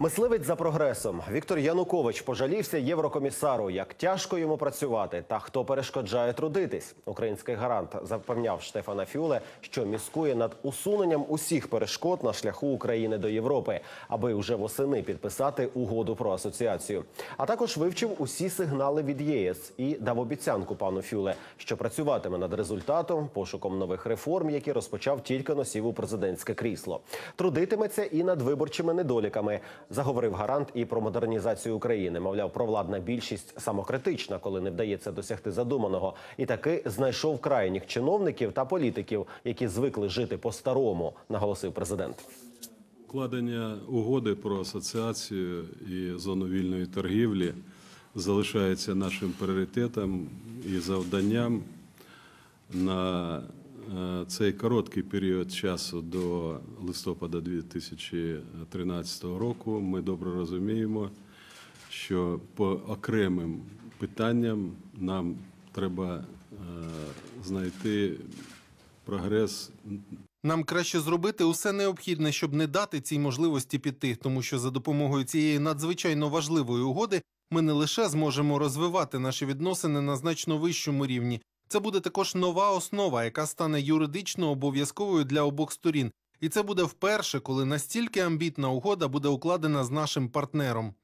Мисливець за прогресом Віктор Янукович пожалівся єврокомісару, як тяжко йому працювати та хто перешкоджає трудитись. Український гарант запевняв Штефана Фюле, що міскує над усуненням усіх перешкод на шляху України до Європи, аби вже восени підписати угоду про асоціацію. А також вивчив усі сигнали від ЄС і дав обіцянку пану Фюле, що працюватиме над результатом, пошуком нових реформ, які розпочав тільки носів у президентське крісло. Трудитиметься і над виборчими недоліками. Заговорив гарант і про модернізацію України. Мовляв, провладна більшість самокритична, коли не вдається досягти задуманого, і таки знайшов крайніх чиновників та політиків, які звикли жити по-старому, наголосив президент. Укладення угоди про асоціацію і зону вільної торгівлі залишається нашим пріоритетом і завданням на цей короткий період часу до листопада 2013 року. Ми добре розуміємо, що по окремим питанням нам треба е, знайти прогрес Нам краще зробити усе необхідне, щоб не дати цій можливості піти, тому що за допомогою цієї надзвичайно важливої угоди ми не лише зможемо розвивати наші відносини на значно вищому рівні. Це буде також нова основа, яка стане юридично обов'язковою для обох сторін. І це буде вперше, коли настільки амбітна угода буде укладена з нашим партнером.